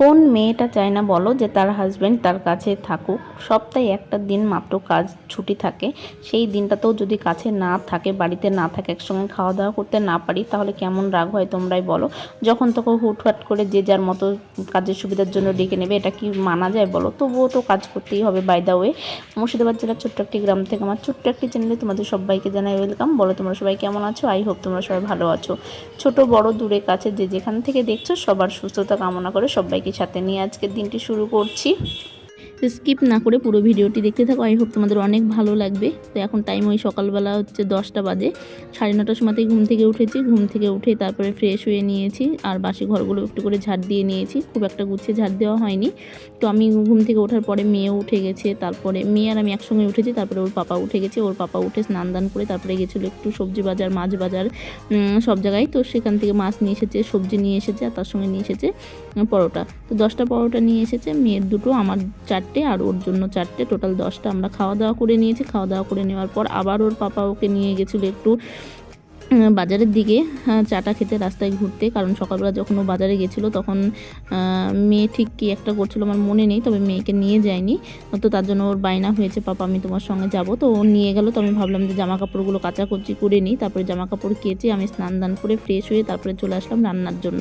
কোন মেয়েটা চায় না বলো যে তার হাজব্যান্ড তার কাছে থাকুক। সপ্তাহে একটা দিন মাত্র কাজ ছুটি থাকে। সেই দিনটাতেও যদি কাছে না থাকে, বাড়িতে না থাকে, একসঙ্গে খাওয়া দাওয়া করতে না পারি, তাহলে কেমন রাগ হয় তোমরাই বলো। যখন তখন হুটহাট করে যে যার মতো কাজের সুবিধার জন্য ডেকে নেবে, এটা কি মানা যায় বলো? তবুও তো কাজ করতেই হবে বাই দা ওয়ে মুর্শিদাবাদ জেলার ছোট্ট একটি গ্রাম থেকে আমার ছোট্ট একটি চ্যানেলে তোমাদের সবাইকে জানাই ওয়েলকাম বলো তোমরা সবাই কেমন আছো? আই হোপ তোমরা সবাই ভালো আছো। ছোট, বড়, দূরে, কাছে, যে যেখান থেকে দেখছ, সবার সুস্থতা কামনা করে সবাইকে সাথে নিয়ে আজকের দিনটি শুরু করছি। স্কিপ না করে পুরো ভিডিওটি দেখতে থাকো। আই হোপ তোমাদের অনেক ভালো লাগবে। তো এখন টাইম ওই সকালবেলা হচ্ছে দশটা বাজে। সাড়ে নটার সময়তেই ঘুম থেকে উঠেছি। ঘুম থেকে উঠে তারপরে ফ্রেশ হয়ে নিয়েছি। আর বাসি ঘরগুলো একটু করে ঝাড় দিয়ে নিয়েছি। খুব একটা গুছিয়ে ঝাড় দেওয়া হয়নি। তো আমি ঘুম থেকে ওঠার পরে মেয়েও উঠে গেছে। তারপরে মেয়ে আর আমি একসঙ্গে উঠেছি। তারপরে ওর পাপা উঠে গেছে। ওর পাপা উঠে স্নান দান করে তারপরে গেছিল একটু সবজি বাজার, মাছ বাজার সব জায়গায়। তো সেখান থেকে মাছ নিয়ে এসেছে, সবজি নিয়ে এসেছে আর তার সঙ্গে নিয়ে এসেছে পরোটা। তো দশটা পরোটা নিয়ে এসেছে। মেয়ের দুটো, আমার চারটে আর ওর জন্য চারটে। টোটাল দশটা আমরা খাওয়া দাওয়া করে নিয়েছি। খাওয়া দাওয়া করে নেওয়ার পর আবার ওর পাপা ওকে নিয়ে গেছিল একটু বাজারের দিকে হ্যাঁ, চাটা খেতে রাস্তায় ঘুরতে কারণ সকালবেলা যখন ও বাজারে গেছিল তখন মেয়ে ঠিক কী একটা করছিল আমার মনে নেই তবে মেয়েকে নিয়ে যায়নি। তো তার জন্য ওর বায়না হয়েছে পাপা আমি তোমার সঙ্গে যাব। তো ও নিয়ে গেল তো আমি ভাবলাম যে জামা কাপড়গুলো কাচাকুচি করে নিই তারপরে জামা কাপড় কেচে আমি স্নান দান করে ফ্রেশ হয়ে তারপরে চলে আসলাম রান্নার জন্য।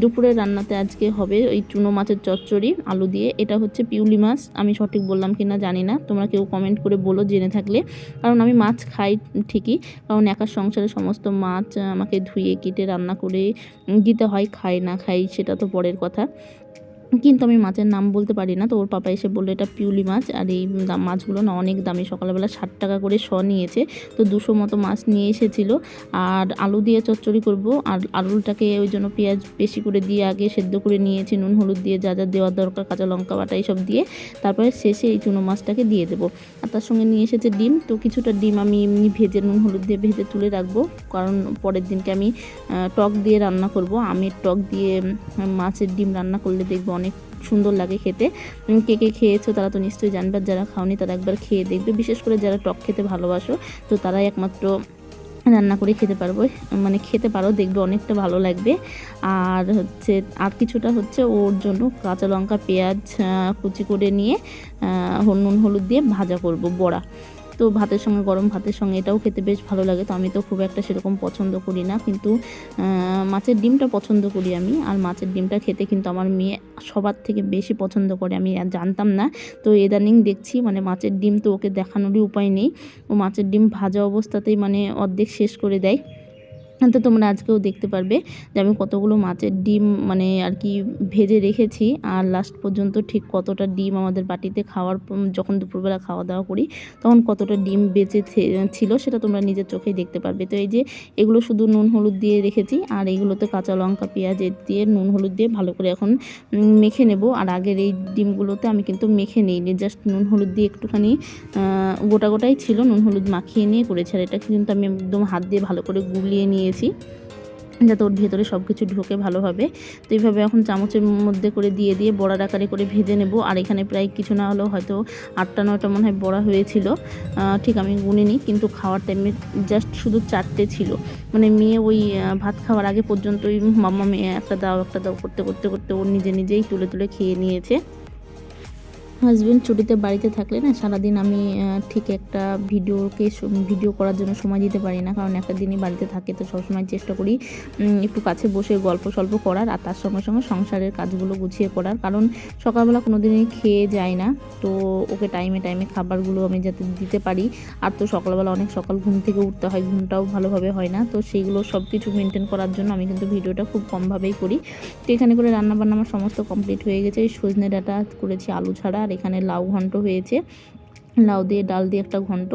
দুপুরের রান্নাতে আজকে হবে ওই চুনো মাছের চচ্চড়ি আলু দিয়ে। এটা হচ্ছে পিউলি মাছ আমি সঠিক বললাম কি না জানি না তোমরা কেউ কমেন্ট করে বলো জেনে থাকলে। কারণ আমি মাছ খাই ঠিকই কারণ একা সংসারে সমস্ত মাছ আমাকে ধুয়ে কেটে রান্না করে দিতে হয়, খায় না খাই সেটা তো পরের কথা। কিন্তু আমি মাছের নাম বলতে পারি না। তো ওর পাপা এসে বলল, এটা পিউলি মাছ। আর এই মাছগুলো না অনেক দামি। সকালবেলা ষাট টাকা করে শ নিয়েছে। তো দুশো মতো মাছ নিয়ে এসেছিল। আর আলু দিয়ে চচ্চড়ি করব। আর আলুটাকে ওই জন্য পেঁয়াজ বেশি করে দিয়ে আগে সেদ্ধ করে নিয়েছি। নুন, হলুদ দিয়ে যা যা দেওয়ার দরকার, কাঁচা লঙ্কা বাটা এইসব দিয়ে। তারপরে শেষে এই চুনো মাছটাকে দিয়ে দেবো। আর তার সঙ্গে নিয়ে এসেছে ডিম। তো কিছুটা ডিম আমি এমনি ভেজে, নুন, হলুদ দিয়ে ভেজে তুলে রাখব। কারণ পরের দিনকে আমি টক দিয়ে রান্না করব। আমের টক দিয়ে মাছের ডিম রান্না করলে দেখব অনেক সুন্দর লাগে খেতে। কে কে খেয়েছো তারা তো নিশ্চয়ই জানবে যারা খাওনি তারা একবার খেয়ে দেখবে। বিশেষ করে যারা টক খেতে ভালোবাসো, তো তারাই একমাত্র রান্না করে খেতে পারব মানে খেতে পারো, দেখবে অনেকটা ভালো লাগবে। আর হচ্ছে, আর কিছুটা হচ্ছে ওর জন্য কাঁচা লঙ্কা, পেঁয়াজ কুচি করে নিয়ে নুন, হলুদ দিয়ে ভাজা করব, বড়া। তো ভাতের সঙ্গে, গরম ভাতের সঙ্গে এটাও খেতে বেশ ভালো লাগে। তো আমি তো খুব একটা সেরকম পছন্দ করি না। কিন্তু মাছের ডিমটা পছন্দ করি আমি। আর মাছের ডিমটা খেতে কিন্তু আমার মেয়ে সবার থেকে বেশি পছন্দ করে। আমি জানতাম না। তো এদানিং দেখছি মানে মাছের ডিম তো ওকে দেখানোরই উপায় নেই। ও মাছের ডিম ভাজা অবস্থাতেই মানে অর্ধেক শেষ করে দেয়। তো তোমরা আজকেও দেখতে পারবে যে আমি কতগুলো মাছের ডিম মানে আর কি ভেজে রেখেছি আর লাস্ট পর্যন্ত ঠিক কতটা ডিম আমাদের বাটিতে খাওয়ার যখন দুপুরবেলা খাওয়া দাওয়া করি, তখন কতটা ডিম বেঁচে ছিল সেটা তোমরা নিজের চোখেই দেখতে পারবে। তো এই যে এগুলো শুধু নুন হলুদ দিয়ে রেখেছি আর এইগুলোতে কাঁচা লঙ্কা, পেঁয়াজ দিয়ে নুন হলুদ দিয়ে ভালো করে এখন মেখে নেব। আর আগের এই ডিমগুলোতে আমি কিন্তু মেখে নিইনি জাস্ট নুন হলুদ দিয়ে একটুখানি গোটা গোটাই ছিল। নুন হলুদ মাখিয়ে নিয়ে করেছি আর এটা কিন্তু আমি একদম হাত দিয়ে ভালো করে গুলিয়ে নিয়েছি যাতে ওর ভেতরে সব কিছু ঢোকে ভালোভাবে। তো এইভাবে এখন চামচের মধ্যে করে দিয়ে দিয়ে বড়ার আকারে করে ভেজে নেব। আর এখানে প্রায় কিছু না হলেও হয়তো আটটা, নয়টা মনে হয় বড়া হয়েছিল। ঠিক আমি গুনিনি কিন্তু খাওয়ার টাইমে জাস্ট শুধু চারটে ছিল। মানে মেয়ে ওই ভাত খাওয়ার আগে পর্যন্তই মাম্মা মেয়ে একটা দাও একটা দাও, করতে করতে করতে ও নিজে নিজেই তুলে তুলে খেয়ে নিয়েছে। হাজব্যান্ড ছুটিতে বাড়িতে থাকলে না, সারাদিন আমি ঠিক একটা ভিডিওকে ভিডিও করার জন্য সময় দিতে পারি না। কারণ একটা দিনই বাড়িতে থাকে, তো সবসময় চেষ্টা করি একটু কাছে বসে গল্প সল্প করার আর তার সঙ্গে সঙ্গে সংসারের কাজগুলো গুছিয়ে করার। কারণ সকালবেলা কোনো দিনই খেয়ে যায় না, তো ওকে টাইমে টাইমে খাবারগুলো আমি যাতে দিতে পারি। আর তো সকালবেলা অনেক সকাল ঘুম থেকে উঠতে হয়, ঘুমটাও ভালোভাবে হয় না, তো সেইগুলো সব কিছু মেনটেন করার জন্য আমি কিন্তু ভিডিওটা খুব কমভাবেই করি। তো এখানে করে রান্নাবান্না আমার সমস্ত কমপ্লিট হয়ে গেছে। সজনে ডাটা করেছি আলু ছাড়া আর এখানে লাউ ঘন্ট হয়েছে। লাউ দিয়ে, ডাল দিয়ে একটা ঘন্ট।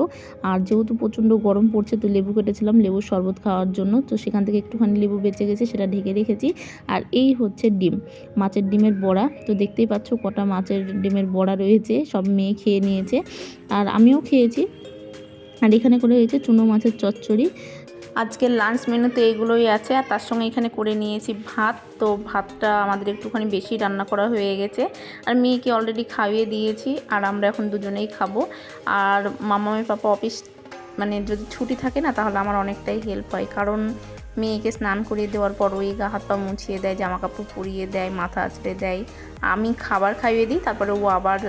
আর যেহেতু প্রচণ্ড গরম পড়ছে, তো লেবু কেটেছিলাম লেবুর শরবত খাওয়ার জন্য। তো সেখান থেকে একটুখানি লেবু বেঁচে গেছে, সেটা ঢেকে রেখেছি। আর এই হচ্ছে ডিম, মাছের ডিমের বড়া। তো দেখতেই পাচ্ছ, কটা মাছের ডিমের বড়া রয়েছে, সব মেয়ে খেয়ে নিয়েছে। আর আমিও খেয়েছি। আর এখানে করে হয়েছে চুনো মাছের চচ্চড়ি। আজকের লাঞ্চ মেনুতে এগুলোই আছে, আর তার সঙ্গে এখানে করে নিয়েছি ভাত। তো ভাতটা আমাদের একটুখানি বেশি রান্না করা হয়ে গেছে। আর মেয়েকে অলরেডি খাইয়ে দিয়েছি, আর আমরা এখন দুজনেই খাব। আর মামামি পাপা অফিস মানে যদি ছুটি থাকে না, তাহলে আমার অনেকটাই হেল্প হয়। কারণ মেয়েকে স্নান করিয়ে দেওয়ার পর ওই গা হাত পা মুছিয়ে দেয় জামা কাপড় পরিয়ে দেয়, মাথা আঁচড়ে দেয়। আমি খাবার খাইয়ে দিই, তারপরে ও আবার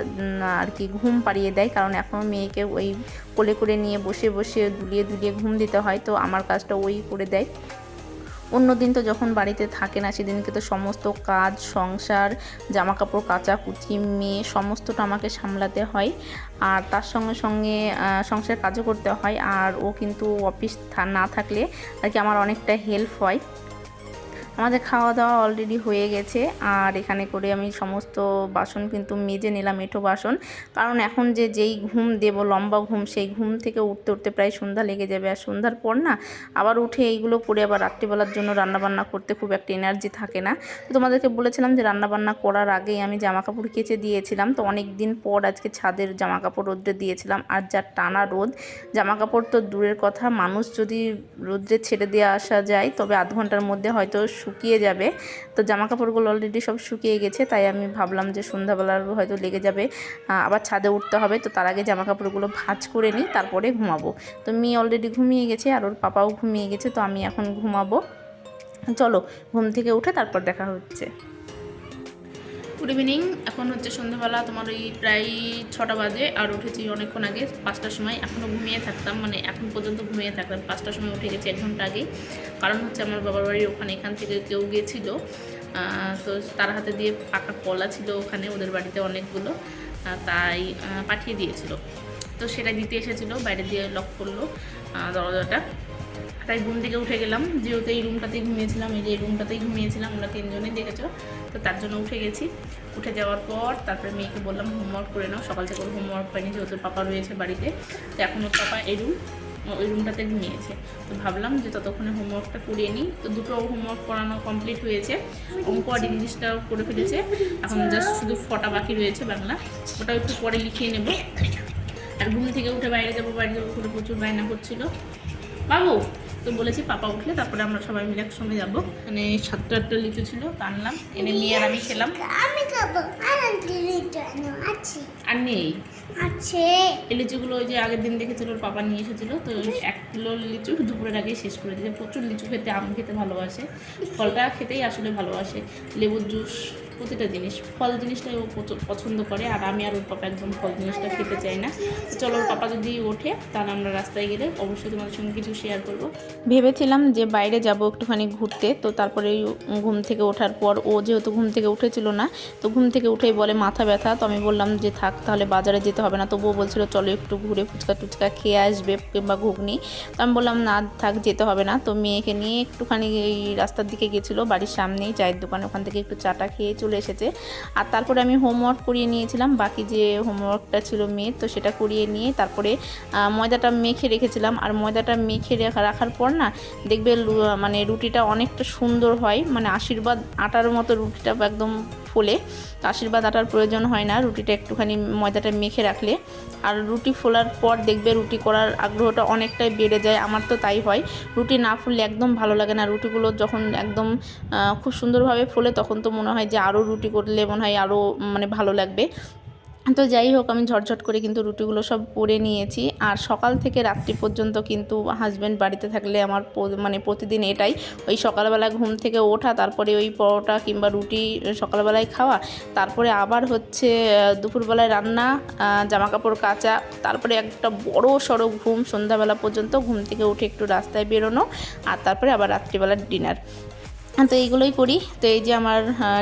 আর কি ঘুম পাড়িয়ে দেয়, কারণ এখনও মেয়েকে ওই কোলে করে নিয়ে বসে বসে দুলিয়ে দুলিয়ে ঘুম দিতে হয়, তো আমার কাজটা ওই করে দেয়। অন্য দিন তো যখন বাড়িতে থাকে না, সেদিনকে তো সমস্ত কাজ, সংসার জামা কাপড় কাচা কুচি, মেয়ে, সমস্তটা আমাকে সামলাতে হয়। আর তার সঙ্গে সঙ্গে সংসার কাজও করতে হয়। আর ও কিন্তু অফিস না থাকলে আর কি আমার অনেকটা হেল্প হয়। আমাদের খাওয়া দাওয়া অলরেডি হয়ে গেছে। আর এখানে করে আমি সমস্ত বাসন কিন্তু মেজে নিলাম, এঁঠো বাসন। কারণ এখন যে যেই ঘুম দেব, লম্বা ঘুম, সেই ঘুম থেকে উঠতে উঠতে প্রায় সন্ধ্যা লেগে যাবে। আর সন্ধ্যার পর না আবার উঠে এইগুলো করে আবার রাত্রিবেলার জন্য রান্নাবান্না করতে খুব একটা এনার্জি থাকে না। তো তোমাদেরকে বলেছিলাম যে রান্নাবান্না করার আগেই আমি জামা কাপড় কেচে দিয়েছিলাম। তো অনেক দিন পর আজকে ছাদের জামা কাপড় রোদ্রে দিয়েছিলাম। আর যা টানা রোদ জামা কাপড় তো দূরের কথা। মানুষ যদি রোদ্রে ছেড়ে দিয়ে আসা যায়, তবে আধ ঘণ্টার মধ্যে হয়তো শুকিয়ে যাবে। তো জামা কাপড়গুলো অলরেডি সব শুকিয়ে গেছে, তাই আমি ভাবলাম যে সন্ধ্যাবেলার হয়তো লেগে যাবে। আবার ছাদে উঠতে হবে, তো তার আগে জামা কাপড়গুলো ভাঁজ করে নিই, তারপরে ঘুমাবো। তো মেয়ে অলরেডি ঘুমিয়ে গেছে আর ওর পাপাও ঘুমিয়ে গেছে, তো আমি এখন ঘুমাবো। চলো, ঘুম থেকে উঠে তারপর দেখা হচ্ছে। গুড ইভিনিং এখন হচ্ছে সন্ধ্যাবেলা, তোমার ওই প্রায় ছটা বাজে, আর উঠেছি অনেকক্ষণ আগে, পাঁচটার সময়। এখনও ঘুমিয়ে থাকতাম মানে এখন পর্যন্ত ঘুমিয়ে থাকতাম। পাঁচটার সময় উঠে গেছি এক ঘণ্টা আগে কারণ হচ্ছে আমার বাবার বাড়ির ওখানে, এখান থেকে কেউ গিয়েছিল তো তার হাতে দিয়ে পাকা কলা ছিল ওখানে, ওদের বাড়িতে অনেকগুলো। তাই পাঠিয়ে দিয়েছিল। তো সেটা দিতে এসেছিল, বাইরে দিয়ে লক করল। দরজাটা। তাই ঘুম থেকে উঠে গেলাম। যেহেতু এই রুমটাতেই ঘুমিয়েছিলাম, এই যে এই রুমটাতেই ঘুমিয়েছিলাম আমরা তিনজনেই দেখেছ, তো তার জন্য উঠে গেছি। উঠে যাওয়ার পর তারপরে মেয়েকে বললাম হোমওয়ার্ক করে নাও। সকাল থেকে হোমওয়ার্ক পাইনি যেহেতু পাপা রয়েছে বাড়িতে। তো এখন ওর পাপা এই রুম ওই রুমটাতে ঘুমিয়েছে। তো ভাবলাম যে ততক্ষণে হোমওয়ার্কটা করিয়ে নিই। তো দুটো হোমওয়ার্ক করানো কমপ্লিট হয়েছে। অঙ্ক আর ইংলিশটাও করে ফেলেছে। এখন জাস্ট শুধু ফটা বাকি রয়েছে বাংলা। ওটা একটু পরে লিখিয়ে নেব। আর ঘুম থেকে উঠে বাইরে যাব বাইরে যাব করে প্রচুর বায়না করছিল। বাবু তো বলেছি পাপা উঠলে তারপরে আমরা সবাই মিলে একসঙ্গে যাব। মানে সাতটা আটটা লিচু ছিল তা আনলাম এনে মেয়ে আর আমি খেলাম। আমি খাব আর নেই? আছে। এই লিচুগুলো ওই যে আগের দিন দেখেছিল ওর পাপা নিয়ে এসেছিল তো এক কিলো লিচু দুপুরের আগে শেষ করে দিয়েছে। প্রচুর লিচু খেতে আম খেতে ভালোবাসে। ফলটা খেতেই আসলে ভালোবাসে। লেবুর জুস প্রতিটা জিনিস, ফল জিনিসটাই ও পছন্দ করে, আর আমি আর ওর পাপা একদম ফল জিনিসটা খেতে চাই না। চলো ওর পাপা যদি ওঠে, তাহলে আমরা রাস্তায় গেলে অবশ্যই তোমাদের সঙ্গে কিছু শেয়ার করব। ভেবেছিলাম যে বাইরে যাব একটুখানি ঘুরতে, তো তারপরে ঘুম থেকে ওঠার পর ও যেহেতু ঘুম থেকে উঠেছিল না, তো ঘুম থেকে উঠেই বলে মাথা ব্যথা, তো আমি বললাম যে থাক, তাহলে বাজারে যেতে হবে না। তবুও বলছিল, চলো একটু ঘুরে ফুচকা টুচকা খেয়ে আসবে কিংবা ঘুগনি। তো আমি বললাম, না, থাক, যেতে হবে না। তো মেয়েকে নিয়ে একটুখানি এই রাস্তার দিকে গেছিল, বাড়ির সামনেই চায়ের দোকানে, ওখান থেকে একটু চাটা খেয়ে চলে এসেছে। আর তারপরে আমি হোমওয়ার্ক করিয়ে নিয়েছিলাম। বাকি যে হোমওয়ার্কটা ছিল মেয়ের তো সেটা করিয়ে নিয়ে তারপরে ময়দাটা মেখে রেখেছিলাম। আর ময়দাটা মেখে রেখা- রাখার পর না, দেখবে মানে রুটিটা অনেকটা সুন্দর হয়। মানে আশীর্বাদ আটার মতো রুটিটা একদম ফোলে। আশীর্বাদ আটার প্রয়োজন হয় না। রুটিটা একটুখানি ময়দাটা মেখে রাখলে। আর রুটি ফোলার পর দেখবে রুটি করার আগ্রহটা অনেকটাই বেড়ে যায়। আমার তো তাই হয়। রুটি না ফুললে একদম ভালো লাগে না। রুটিগুলো যখন একদম খুব সুন্দরভাবে ফোলে, তখন তো মনে হয় যে আরও রুটি করলে মনে হয় আরও মানে ভালো লাগবে। তো যাই হোক, আমি ঝটঝট করে কিন্তু রুটিগুলো সব করে নিয়েছি। আর সকাল থেকে রাত্রি পর্যন্ত কিন্তু হাজব্যান্ড বাড়িতে থাকলে আমার মানে প্রতিদিন এটাই। ওই সকালবেলা ঘুম থেকে ওঠা, তারপরে ওই পরোটা কিংবা রুটি সকালবেলায় খাওয়া, তারপরে আবার হচ্ছে দুপুরবেলায় রান্না জামা কাপড় কাচা, তারপরে একটা বড় সড়ো ঘুম সন্ধ্যাবেলা পর্যন্ত ঘুম থেকে উঠে একটু রাস্তায় বেরোনো, আর তারপরে আবার রাত্রিবেলার ডিনার তো এইগুলোই করি তো এই যে আমার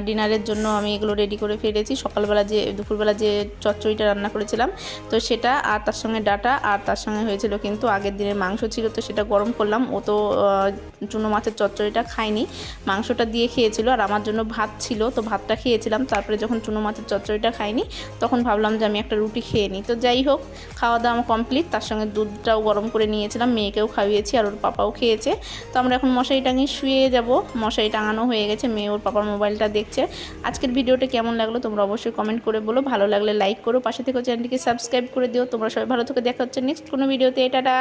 ডিনারের জন্য আমি এগুলো রেডি করে ফেলেছি। সকালবেলা যে, দুপুরবেলা যে চচ্চড়িটা রান্না করেছিলাম, তো সেটা আর তার সঙ্গে ডাটা, আর তার সঙ্গে হয়েছিল কিন্তু আগের দিনের মাংস ছিল, তো সেটা গরম করলাম। ও তো চুনো মাছের চচ্চড়িটা খায়নি। মাংসটা দিয়ে খেয়েছিল, আর আমার জন্য ভাত ছিল, তো ভাতটা খেয়েছিলাম। তারপরে যখন চুনো মাছের চচ্চড়িটা খাইনি তখন ভাবলাম যে আমি একটা রুটি খেয়ে নিই। তো যাই হোক, খাওয়া দাওয়া কমপ্লিট তার সঙ্গে দুধটাও গরম করে নিয়েছিলাম, মেয়েকেও খাইয়েছি, আর ওর পাপাও খেয়েছে। তো আমরা এখন মশারি টাঙিয়ে শুয়ে যাব। মশারি টাঙানো হয়ে গেছে, মেয়ে ওর পাপার মোবাইলটা দেখছে। আজকের ভিডিওটা কেমন লাগল তোমরা অবশ্যই কমেন্ট করে বলো, ভালো লাগলে লাইক করো, পাশে থেকে চ্যানেলটিকে সাবস্ক্রাইব করে দিও। তোমরা সবাই ভালো থেকে, দেখা হচ্ছে নেক্সট কোনো ভিডিওতে টাটা!